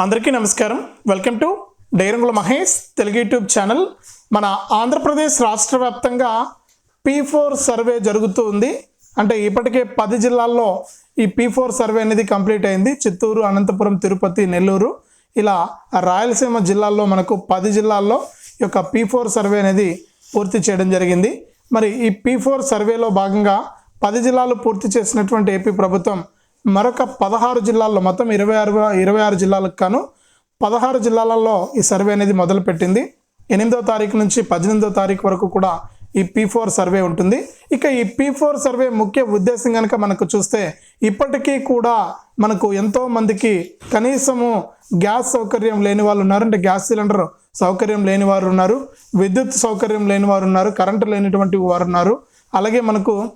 అందరికీ నమస్కారం. Welcome to డైరంగుల మహేష్ తెలుగు యూట్యూబ్ ఛానల్. మన ఆంధ్రప్రదేశ్ రాష్ట్ర వ్యాప్తంగా పీ ఫోర్ సర్వే జరుగుతూ ఉంది. అంటే ఇప్పటికే పది జిల్లాల్లో ఈ పీ ఫోర్ సర్వే అనేది కంప్లీట్ అయింది. చిత్తూరు అనంతపురం తిరుపతి నెల్లూరు. ఇలా రాయలసీమ జిల్లాల్లో మనకు పది జిల్లాల్లో ఈ యొక్క పీ ఫోర్ సర్వే అనేది పూర్తి చేయడం జరిగింది. మరి ఈ పీ ఫోర్ సర్వేలో భాగంగా పది జిల్లాలు పూర్తి చేసినటువంటి ఏపీ ప్రభుత్వం మరొక పదహారు జిల్లాల్లో మొత్తం ఇరవై ఆరు ఇరవై ఆరు జిల్లాలకు గాను పదహారు జిల్లాలలో ఈ సర్వే అనేది మొదలుపెట్టింది. ఎనిమిదో తారీఖు నుంచి పద్దెనిమిదో తారీఖు వరకు కూడా ఈ పీ ఫోర్ సర్వే ఉంటుంది. ఇక ఈ పీ ఫోర్ సర్వే ముఖ్య ఉద్దేశం కనుక మనకు చూస్తే ఇప్పటికీ కూడా మనకు ఎంతో మందికి కనీసము గ్యాస్ సౌకర్యం లేని వాళ్ళు ఉన్నారు. అంటే గ్యాస్ సిలిండర్ సౌకర్యం లేని వారు ఉన్నారు. విద్యుత్ సౌకర్యం లేని వారు ఉన్నారు. కరెంటు లేనటువంటి వారు ఉన్నారు. అలాగే మనకు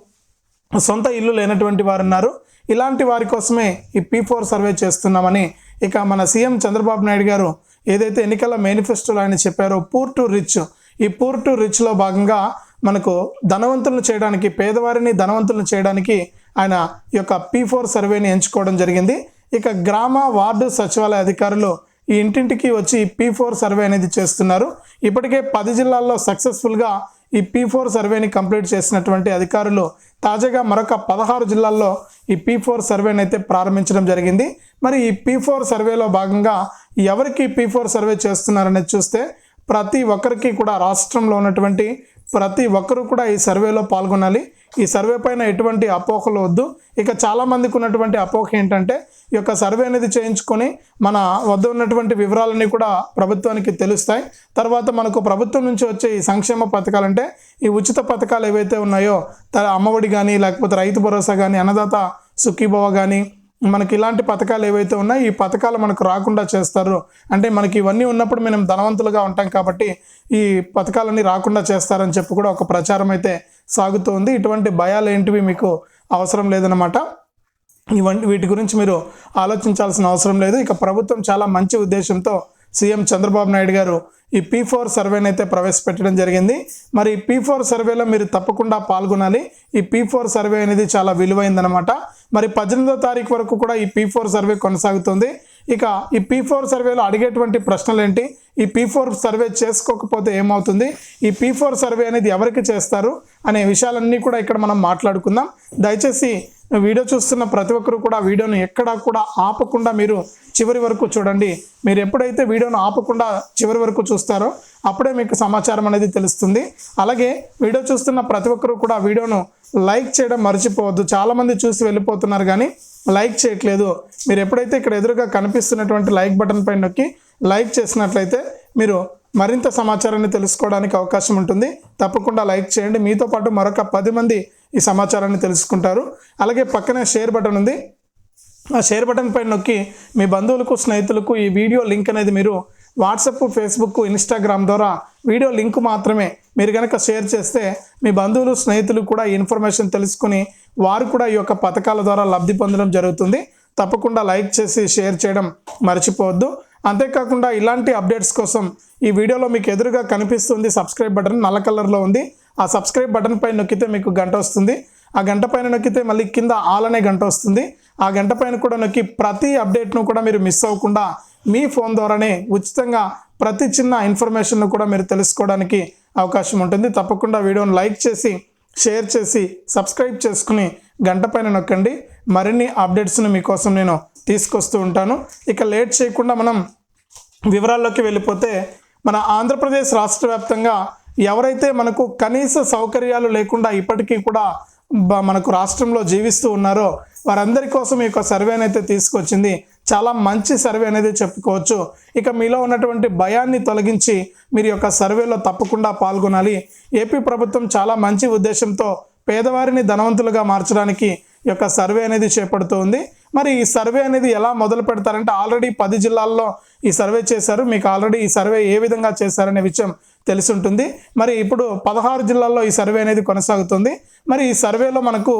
సొంత ఇల్లు లేనటువంటి వారు ఉన్నారు ఇలాంటి వారి కోసమే ఈ పీ ఫోర్ సర్వే చేస్తున్నామని ఇక మన సీఎం చంద్రబాబు నాయుడు గారు ఏదైతే ఎన్నికల మేనిఫెస్టోలో ఆయన చెప్పారో పూర్ టు రిచ్ ఈ పూర్ టు రిచ్లో భాగంగా మనకు ధనవంతులను చేయడానికి పేదవారిని ధనవంతులను చేయడానికి ఆయన ఈ యొక్క పీ ఫోర్ సర్వేని ఎంచుకోవడం జరిగింది. ఇక గ్రామ వార్డు సచివాలయ అధికారులు ఈ ఇంటింటికి వచ్చి పీ ఫోర్ సర్వే అనేది చేస్తున్నారు. ఇప్పటికే పది జిల్లాల్లో సక్సెస్ఫుల్గా ఈ పీ ఫోర్ సర్వేని కంప్లీట్ చేసినటువంటి అధికారులు తాజాగా మరొక పదహారు జిల్లాల్లో ఈ పీ ఫోర్ సర్వేని అయితే ప్రారంభించడం జరిగింది. మరి ఈ పీ ఫోర్ సర్వేలో భాగంగా ఎవరికి పీ ఫోర్ సర్వే చేస్తున్నారనేది చూస్తే ప్రతి ఒక్కరికి కూడా రాష్ట్రంలో ఉన్నటువంటి ప్రతి ఒక్కరూ కూడా ఈ సర్వేలో పాల్గొనాలి. ఈ సర్వే పైన ఎటువంటి అపోహలు వద్దు. ఇక చాలామందికి ఉన్నటువంటి అపోహ ఏంటంటే ఈ యొక్క సర్వే అనేది చేయించుకొని మన వద్ద ఉన్నటువంటి వివరాలన్నీ కూడా ప్రభుత్వానికి తెలుస్తాయి. తర్వాత మనకు ప్రభుత్వం నుంచి వచ్చే ఈ సంక్షేమ పథకాలు అంటే ఈ ఉచిత పథకాలు ఏవైతే ఉన్నాయో అమ్మఒడి కానీ లేకపోతే రైతు భరోసా కానీ అన్నదాత సుఖీభవ కానీ మనకి ఇలాంటి పథకాలు ఏవైతే ఉన్నాయో ఈ పథకాలు మనకు రాకుండా చేస్తారు. అంటే మనకి ఇవన్నీ ఉన్నప్పుడు మనం ధనవంతులుగా ఉంటాం కాబట్టి ఈ పథకాలన్నీ రాకుండా చేస్తారని చెప్పి కూడా ఒక ప్రచారం అయితే సాగుతోంది ఇటువంటి భయాలు ఏంటివి మీకు అవసరం లేదనమాట ఇవన్నీ వీటి గురించి మీరు ఆలోచించాల్సిన అవసరం లేదు. ఇక ప్రభుత్వం చాలా మంచి ఉద్దేశంతో సీఎం చంద్రబాబు నాయుడు గారు ఈ పీ ఫోర్ సర్వేని అయితే ప్రవేశపెట్టడం జరిగింది. మరి ఈ పీ ఫోర్ సర్వేలో మీరు తప్పకుండా పాల్గొనాలి. ఈ పీ ఫోర్ సర్వే అనేది చాలా విలువైందనమాట మరి పద్దెనిమిదో తారీఖు వరకు కూడా ఈ పీ ఫోర్ సర్వే కొనసాగుతుంది. ఇక ఈ పీ ఫోర్ సర్వేలో అడిగేటువంటి ప్రశ్నలు ఏంటి ఈ పీ ఫోర్ సర్వే చేసుకోకపోతే ఏమవుతుంది? ఈ పీ ఫోర్ సర్వే అనేది ఎవరికి చేస్తారు? అనే విషయాలన్నీ కూడా ఇక్కడ మనం మాట్లాడుకుందాం. దయచేసి వీడియో చూస్తున్న ప్రతి ఒక్కరు కూడా వీడియోను ఎక్కడా కూడా ఆపకుండా మీరు చివరి వరకు చూడండి. మీరు ఎప్పుడైతే వీడియోను ఆపకుండా చివరి వరకు చూస్తారో అప్పుడే మీకు సమాచారం అనేది తెలుస్తుంది. అలాగే వీడియో చూస్తున్న ప్రతి ఒక్కరు కూడా వీడియోను లైక్ చేయడం మర్చిపోవద్దు. చాలామంది చూసి వెళ్ళిపోతున్నారు కానీ లైక్ చేయట్లేదు. మీరు ఎప్పుడైతే ఇక్కడ ఎదురుగా కనిపిస్తున్నటువంటి లైక్ బటన్ పైన నొక్కి లైక్ చేసినట్లయితే మీరు మరింత సమాచారాన్ని తెలుసుకోవడానికి అవకాశం ఉంటుంది. తప్పకుండా లైక్ చేయండి. మీతో పాటు మరొక పది మంది ఈ సమాచారాన్ని తెలుసుకుంటారు. అలాగే పక్కనే షేర్ బటన్ ఉంది. ఆ షేర్ బటన్ పైన నొక్కి మీ బంధువులకు స్నేహితులకు ఈ వీడియో లింక్ అనేది మీరు వాట్సప్ ఫేస్బుక్ ఇన్స్టాగ్రామ్ ద్వారా వీడియో లింక్ మాత్రమే మీరు కనుక షేర్ చేస్తే మీ బంధువులు స్నేహితులు కూడా ఈ ఇన్ఫర్మేషన్ తెలుసుకుని వారు కూడా ఈ యొక్క పథకాల ద్వారా లబ్ధి పొందడం జరుగుతుంది. తప్పకుండా లైక్ చేసి షేర్ చేయడం మర్చిపోవద్దు. అంతేకాకుండా ఇలాంటి అప్డేట్స్ కోసం ఈ వీడియోలో మీకు ఎదురుగా కనిపిస్తుంది సబ్స్క్రైబ్ బటన్ నల్ల కలర్లో ఉంది. ఆ సబ్స్క్రైబ్ బటన్ పైన నొక్కితే మీకు గంట వస్తుంది. ఆ గంట పైన నొక్కితే మళ్ళీ కింద ఆల్ అనే గంట వస్తుంది. ఆ గంట పైన కూడా నొక్కి ప్రతి అప్డేట్ను కూడా మీరు మిస్ అవ్వకుండా మీ ఫోన్ ద్వారానే ఉచితంగా ప్రతి చిన్న ఇన్ఫర్మేషన్ను కూడా మీరు తెలుసుకోవడానికి అవకాశం ఉంటుంది. తప్పకుండా వీడియోను లైక్ చేసి షేర్ చేసి సబ్స్క్రైబ్ చేసుకుని గంట పైన నొక్కండి. మరిన్ని అప్డేట్స్ను మీకోసం నేను తీసుకొస్తూ ఉంటాను. ఇక లేట్ చేయకుండా మనం వివరాల్లోకి వెళ్ళిపోతే మన ఆంధ్రప్రదేశ్ రాష్ట్ర వ్యాప్తంగా ఎవరైతే మనకు కనీస సౌకర్యాలు లేకుండా ఇప్పటికీ కూడా బ- మనకు రాష్ట్రంలో జీవిస్తూ ఉన్నారో వారందరి కోసం ఈ యొక్క సర్వేనైతే తీసుకొచ్చింది చాలా మంచి సర్వే అనేది చెప్పుకోవచ్చు. ఇక మీలో ఉన్నటువంటి భయాన్ని తొలగించి మీరు యొక్క సర్వేలో తప్పకుండా పాల్గొనాలి. ఏపీ ప్రభుత్వం చాలా మంచి ఉద్దేశంతో పేదవారిని ధనవంతులుగా మార్చడానికి ఈ యొక్క సర్వే అనేది చేపడుతోంది. మరి ఈ సర్వే అనేది ఎలా మొదలు పెడతారంటే ఆల్రెడీ పది జిల్లాల్లో ఈ సర్వే చేశారు. మీకు ఆల్రెడీ ఈ సర్వే ఏ విధంగా చేశారనే విషయం తెలిసి ఉంటుంది మరి ఇప్పుడు పదహారు జిల్లాల్లో ఈ సర్వే అనేది కొనసాగుతుంది. మరి ఈ సర్వేలో మనకు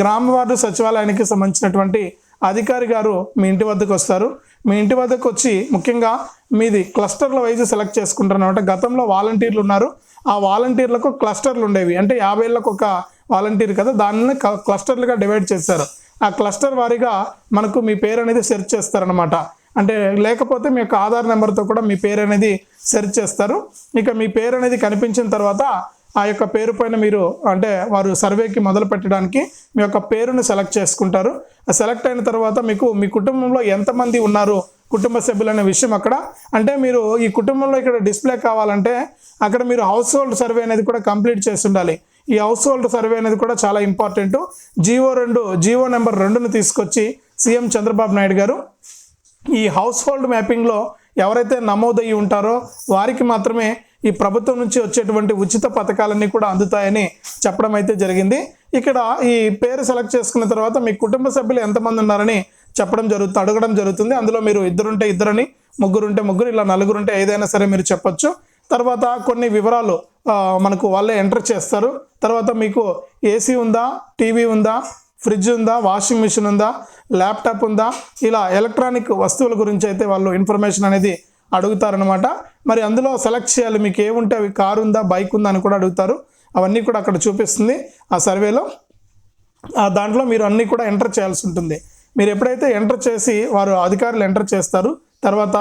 గ్రామ వార్డు సచివాలయానికి సంబంధించినటువంటి అధికారి గారు మీ ఇంటి వద్దకు వస్తారు. మీ ఇంటి వద్దకు వచ్చి ముఖ్యంగా మీది క్లస్టర్ల వైజ్ సెలెక్ట్ చేసుకుంటారు అనమాట గతంలో వాలంటీర్లు ఉన్నారు. ఆ వాలంటీర్లకు క్లస్టర్లు ఉండేవి. అంటే యాభైళ్ళకు ఒక వాలంటీర్ కదా దానిని క్లస్టర్లుగా డివైడ్ చేశారు. ఆ క్లస్టర్ వారీగా మనకు మీ పేరు అనేది సెర్చ్ చేస్తారనమాట అంటే లేకపోతే మీ యొక్క ఆధార్ నెంబర్తో కూడా మీ పేరు అనేది సెర్చ్ చేస్తారు. ఇక మీ పేరు అనేది కనిపించిన తర్వాత ఆ యొక్క పేరు పైన మీరు అంటే వారు సర్వేకి మొదలు పెట్టడానికి మీ యొక్క పేరును సెలెక్ట్ చేసుకుంటారు. సెలెక్ట్ అయిన తర్వాత మీకు మీ కుటుంబంలో ఎంతమంది ఉన్నారు? కుటుంబ సభ్యులు అనే విషయం అక్కడ. అంటే మీరు ఈ కుటుంబంలో ఇక్కడ డిస్ప్లే కావాలంటే అక్కడ మీరు హౌస్ హోల్డ్ సర్వే అనేది కూడా కంప్లీట్ చేసి ఉండాలి. ఈ హౌస్ హోల్డ్ సర్వే అనేది కూడా చాలా ఇంపార్టెంట్. జీవో రెండు జీవో నెంబర్ రెండును తీసుకొచ్చి సీఎం చంద్రబాబు నాయుడు గారు ఈ హౌస్ హోల్డ్ మ్యాపింగ్లో ఎవరైతే నమోదయ్యి ఉంటారో వారికి మాత్రమే ఈ ప్రభుత్వం నుంచి వచ్చేటువంటి ఉచిత పథకాలన్నీ కూడా అందుతాయని చెప్పడం అయితే జరిగింది. ఇక్కడ ఈ పేరు సెలెక్ట్ చేసుకున్న తర్వాత మీ కుటుంబ సభ్యులు ఎంతమంది ఉన్నారని చెప్పడం జరుగుతుంది అడగడం జరుగుతుంది. అందులో మీరు ఇద్దరుంటే ఇద్దరని ముగ్గురుంటే ముగ్గురు ఇలా నలుగురుంటే ఏదైనా సరే మీరు చెప్పొచ్చు. తర్వాత కొన్ని వివరాలు మనకు వాళ్ళే ఎంటర్ చేస్తారు. తర్వాత మీకు ఏసీ ఉందా టీవీ ఉందా ఫ్రిడ్జ్ ఉందా వాషింగ్ మిషన్ ఉందా ల్యాప్టాప్ ఉందా ఇలా ఎలక్ట్రానిక్ వస్తువుల గురించి అయితే వాళ్ళు ఇన్ఫర్మేషన్ అనేది అడుగుతారనమాట మరి అందులో సెలెక్ట్ చేయాలి. మీకు ఏముంటే అవి కారు ఉందా బైక్ ఉందా అని కూడా అడుగుతారు. అవన్నీ కూడా అక్కడ చూపిస్తుంది ఆ సర్వేలో ఆ దాంట్లో మీరు అన్నీ కూడా ఎంటర్ చేయాల్సి ఉంటుంది. మీరు ఎప్పుడైతే ఎంటర్ చేసి వారు అధికారులు ఎంటర్ చేస్తారు తర్వాత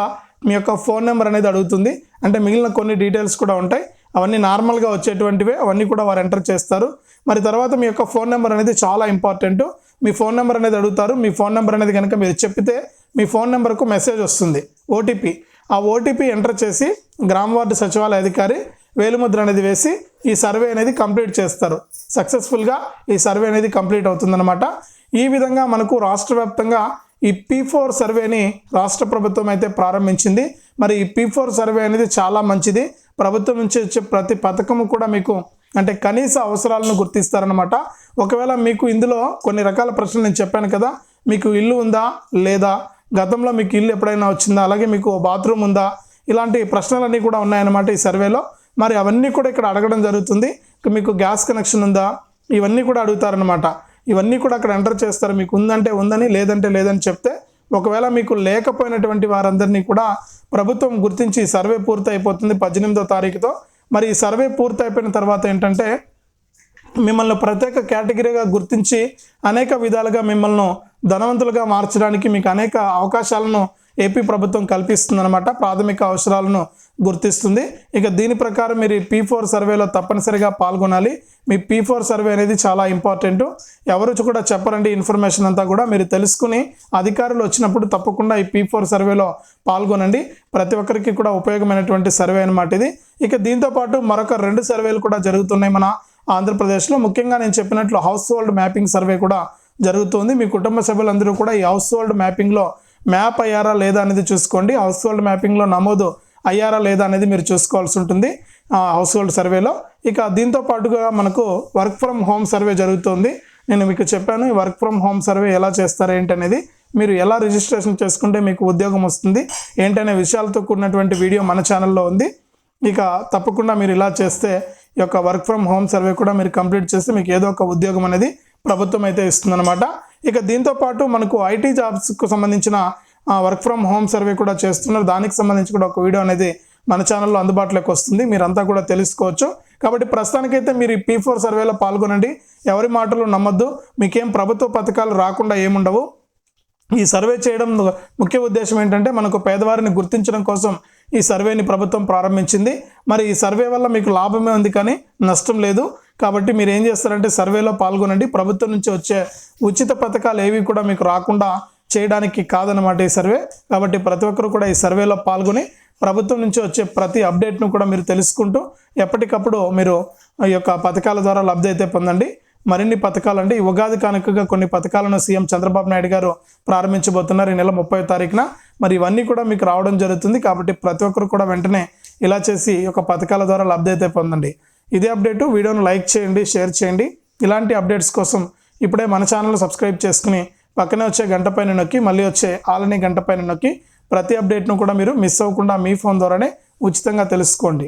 మీ యొక్క ఫోన్ నెంబర్ అనేది అడుగుతుంది. అంటే మిగిలిన కొన్ని డీటెయిల్స్ కూడా ఉంటాయి. అవన్నీ నార్మల్గా వచ్చేటువంటివే అవన్నీ కూడా వారు ఎంటర్ చేస్తారు. మరి తర్వాత మీ యొక్క ఫోన్ నెంబర్ అనేది చాలా ఇంపార్టెంట్ మీ ఫోన్ నెంబర్ అనేది అడుగుతారు. మీ ఫోన్ నెంబర్ అనేది కనుక మీరు చెప్పితే మీ ఫోన్ నెంబర్కు మెసేజ్ వస్తుంది. ఓటీపీ ఆ ఓటీపీ ఎంటర్ చేసి గ్రామ వార్డు సచివాలయ అధికారి వేలుముద్ర అనేది వేసి ఈ సర్వే అనేది కంప్లీట్ చేస్తారు. సక్సెస్ఫుల్గా ఈ సర్వే అనేది కంప్లీట్ అవుతుందన్నమాట. ఈ విధంగా మనకు రాష్ట్ర వ్యాప్తంగా ఈ పీ ఫోర్ సర్వేని రాష్ట్ర ప్రభుత్వం అయితే ప్రారంభించింది. మరి ఈ పీ ఫోర్ సర్వే అనేది చాలా మంచిది. ప్రభుత్వం నుంచి వచ్చే ప్రతి పథకము కూడా మీకు అంటే కనీస అవసరాలను గుర్తిస్తారనమాట ఒకవేళ మీకు ఇందులో కొన్ని రకాల ప్రశ్నలు నేను చెప్పాను కదా మీకు ఇల్లు ఉందా లేదా గతంలో మీకు ఇల్లు ఎప్పుడైనా వచ్చిందా? అలాగే మీకు బాత్రూమ్ ఉందా? ఇలాంటి ప్రశ్నలన్నీ కూడా ఉన్నాయన్నమాట ఈ సర్వేలో. మరి అవన్నీ కూడా ఇక్కడ అడగడం జరుగుతుంది. మీకు గ్యాస్ కనెక్షన్ ఉందా? ఇవన్నీ కూడా అడుగుతారనమాట ఇవన్నీ కూడా అక్కడ ఎంటర్ చేస్తారు. మీకు ఉందంటే ఉందని లేదంటే లేదని చెప్తే ఒకవేళ మీకు లేకపోయినటువంటి వారందరినీ కూడా ప్రభుత్వం గుర్తించి సర్వే పూర్తి అయిపోతుంది పద్దెనిమిదో తారీఖుతో. మరి ఈ సర్వే పూర్తి అయిపోయిన తర్వాత ఏంటంటే మిమ్మల్ని ప్రత్యేక కేటగిరీగా గుర్తించి అనేక విధాలుగా మిమ్మల్ని ధనవంతులుగా మార్చడానికి మీకు అనేక అవకాశాలను ఏపీ ప్రభుత్వం కల్పిస్తుందన్నమాట. ప్రాథమిక అవసరాలను గుర్తిస్తుంది. ఇక దీని ప్రకారం మీరు పీ ఫోర్ సర్వేలో తప్పనిసరిగా పాల్గొనాలి. మీ పీ ఫోర్ సర్వే అనేది చాలా ఇంపార్టెంట్. ఎవరు కూడా చెప్పరండి ఇన్ఫర్మేషన్ అంతా కూడా. మీరు తెలుసుకుని అధికారులు వచ్చినప్పుడు తప్పకుండా ఈ పీ ఫోర్ సర్వేలో పాల్గొనండి. ప్రతి ఒక్కరికి కూడా ఉపయోగమైనటువంటి సర్వే అనమాట ఇది. ఇక దీంతో పాటు మరొక రెండు సర్వేలు కూడా జరుగుతున్నాయి మన ఆంధ్రప్రదేశ్లో. ముఖ్యంగా నేను చెప్పినట్లు హౌస్ హోల్డ్ మ్యాపింగ్ సర్వే కూడా జరుగుతుంది. మీ కుటుంబ సభ్యులందరూ కూడా ఈ హౌస్ హోల్డ్ మ్యాపింగ్లో మ్యాప్ అయ్యారా లేదా అనేది చూసుకోండి. హౌస్ హోల్డ్ మ్యాపింగ్లో నమోదు అయ్యారా లేదా అనేది మీరు చూసుకోవాల్సి ఉంటుంది. ఆ హౌస్ హోల్డ్ సర్వేలో ఇక దీంతో పాటుగా మనకు వర్క్ ఫ్రమ్ హోమ్ సర్వే జరుగుతుంది. నేను మీకు చెప్పాను ఈ వర్క్ ఫ్రమ్ హోమ్ సర్వే ఎలా చేస్తారు ఏంటనేది మీరు ఎలా రిజిస్ట్రేషన్ చేసుకుంటే మీకు ఉద్యోగం వస్తుంది. ఏంటనే విషయాలతో కూడినటువంటి వీడియో మన ఛానల్లో ఉంది. ఇక తప్పకుండా మీరు ఇలా చేస్తే ఈ యొక్క వర్క్ ఫ్రమ్ హోమ్ సర్వే కూడా మీరు కంప్లీట్ చేస్తే మీకు ఏదో ఒక ఉద్యోగం అనేది ప్రభుత్వం అయితే ఇస్తుందన్నమాట. ఇక దీంతో పాటు మనకు ఐటీ జాబ్స్కు సంబంధించిన వర్క్ ఫ్రమ్ హోమ్ సర్వే కూడా చేస్తున్నారు. దానికి సంబంధించి కూడా ఒక వీడియో అనేది మన ఛానల్లో అందుబాటులోకి వస్తుంది. మీరంతా కూడా తెలుసుకోవచ్చు. కాబట్టి ప్రస్తుతానికైతే మీరు ఈ పీ ఫోర్ సర్వేలో పాల్గొనండి. ఎవరి మాటలు నమ్మద్దు. మీకేం ప్రభుత్వ పథకాలు రాకుండా ఏముండవు. ఈ సర్వే చేయడం ముఖ్య ఉద్దేశం ఏంటంటే మనకు పేదవారిని గుర్తించడం కోసం ఈ సర్వేని ప్రభుత్వం ప్రారంభించింది. మరి ఈ సర్వే వల్ల మీకు లాభమే ఉంది కానీ నష్టం లేదు. కాబట్టి మీరు ఏం చేస్తారంటే సర్వేలో పాల్గొనండి. ప్రభుత్వం నుంచి వచ్చే ఉచిత పథకాలు ఏవి కూడా మీకు రాకుండా చేయడానికి కాదనమాట ఈ సర్వే. కాబట్టి ప్రతి ఒక్కరు కూడా ఈ సర్వేలో పాల్గొని ప్రభుత్వం నుంచి వచ్చే ప్రతి అప్డేట్ను కూడా మీరు తెలుసుకుంటూ ఎప్పటికప్పుడు మీరు ఈ యొక్క పథకాల ద్వారా లబ్ధి అయితే పొందండి. మరిన్ని పథకాలు అంటే ఈ ఉగాది కానుకగా కొన్ని పథకాలను సీఎం చంద్రబాబు నాయుడు గారు ప్రారంభించబోతున్నారు ఈ నెల ముప్పై తారీఖున. మరి ఇవన్నీ కూడా మీకు రావడం జరుగుతుంది. కాబట్టి ప్రతి ఒక్కరు కూడా వెంటనే ఇలా చేసి ఈ యొక్క పథకాల ద్వారా లబ్ధి అయితే పొందండి. ఇదే అప్డేటు. వీడియోను లైక్ చేయండి షేర్ చేయండి. ఇలాంటి అప్డేట్స్ కోసం ఇప్పుడే మన ఛానల్ సబ్స్క్రైబ్ చేసుకుని పక్కనే వచ్చే గంట పైన నొక్కి మళ్ళీ వచ్చే ఆలని గంట పైన నొక్కి ప్రతి అప్డేట్ను కూడా మీరు మిస్ అవ్వకుండా మీ ఫోన్ ద్వారానే ఉచితంగా తెలుసుకోండి.